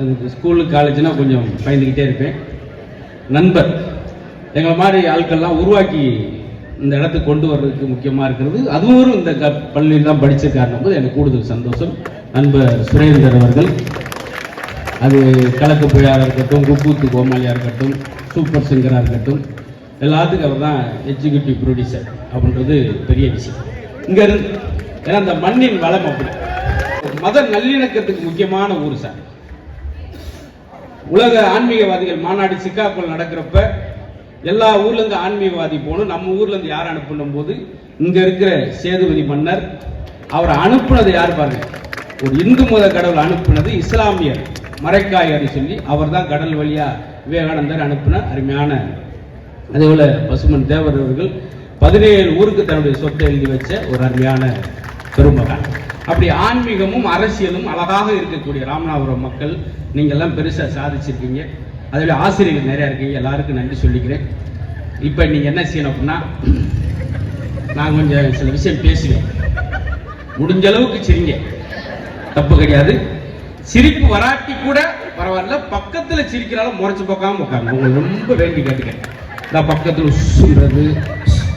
அதுக்கு ஸ்கூலு காலேஜ்னா கொஞ்சம் பயந்துக்கிட்டே இருப்பேன். நண்பர் எங்களை மாதிரி ஆட்கள்லாம் உருவாக்கி இந்த இடத்துக்கு கொண்டு வர்றதுக்கு முக்கியமாக இருக்கிறது. அதுவும் இந்த க பள்ளியில் தான் படித்த காரணம் போது எனக்கு கூடுதல் சந்தோஷம். நண்பர் சுரேந்தர் அவர்கள் அது கலக்கு புயலாக இருக்கட்டும் குக்கூத்து கோமாளியாக இருக்கட்டும் சூப்பர் சிங்கராக இருக்கட்டும் எல்லாத்துக்கும் அவர் தான் எக்ஸிக்யூட்டிவ் ப்ரொடியூசர் அப்படின்றது பெரிய விஷயம். இங்கே இருந்து ஏன்னா அந்த மண்ணின் வளம் அப்படி. மத நல்லிணக்கத்துக்கு முக்கியமான ஊர் சார். உலக ஆன்மீகவாதிகள் மாநாடு சிக்காகோல நடக்கிறப்ப எல்லா ஊர்லேருந்து ஆன்மீகவாதி போகணும் நம்ம ஊர்லேருந்து யார் அனுப்பணும் போது இங்கே இருக்கிற சேதுபதி மன்னர் அவரை அனுப்புனது யார் பாருங்க? ஒரு இந்து மத கடவுள் அனுப்புனது இஸ்லாமியர் மறைக்காயர் சொல்லி அவர் தான் கடல் வழியாக விவேகானந்தர் அனுப்பின அருமையான அதே போல பசுமன் தேவர் அவர்கள் பதினேழு ஊருக்கு தன்னுடைய சொத்தை எழுதி வச்ச ஒரு அருமையான பெருமகன். அப்படி ஆன்மீகமும் அரசியலும் அழகாக இருக்கக்கூடிய ராமநாதபுரம் மக்கள் நீங்கள்லாம் பெருசாக பெருசா சாதிச்சிருக்கீங்க. அதில் ஆசிரியர்கள் நிறையா இருக்கீங்க. எல்லாருக்கும் நன்றி சொல்லிக்கிறேன். இப்போ நீங்கள் என்ன செய்யணும் அப்படின்னா நான் கொஞ்சம் சில விஷயம் பேசுவேன். முடிஞ்ச அளவுக்கு சிரிங்க. தப்பு கிடையாது. சிரிப்பு வராட்டி கூட பரவாயில்ல. பக்கத்தில் சிரிக்கிறாலும் முறைச்சு பார்க்காம உட்காருங்க. உங்களுக்கு ரொம்ப வேண்டி கேட்டுக்கேன் நான் பக்கத்தில் சொல்றது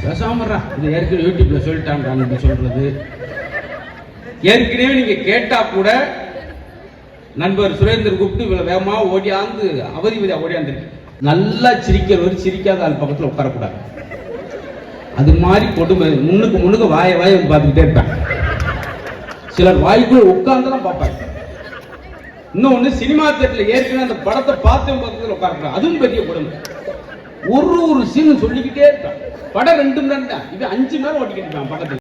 பேசாமறா இது ஏற்கனவே யூடியூப்பில் சொல்லிட்டான்றாங்க சொல்கிறது ஏற்கனவே நீங்க கேட்டா கூட நண்பர் சுரேந்தர் கூப்பிட்டு இவ்வளவு வேகமா ஓடியாந்து அவதிவதியா ஓடியாந்துருக்கு. நல்லா சிரிக்கிறவர் சிரிக்காத ஆள் பக்கத்துல உட்காரக்கூடாது. அது மாதிரி கொடுமை. முன்னுக்கு முன்னுக்கு வாய வாய பார்த்துக்கிட்டே இருப்பாங்க. சிலர் வாய்க்குள்ள உட்கார்ந்து பார்ப்பாங்க. இன்னொன்னு சினிமா தேட்டர்ல ஏற்கனவே அந்த படத்தை பார்த்து பக்கத்துல உட்கார்றாங்க அதுவும் பெரிய கொடுமை. ஒரு ஒரு சீன் சொல்லிக்கிட்டே இருப்பான் படம் ரெண்டு. மணி நேரம் தான் இது அஞ்சு நேரம் ஓட்டிக்கிட்டு இருக்கான் பக்கத்துல.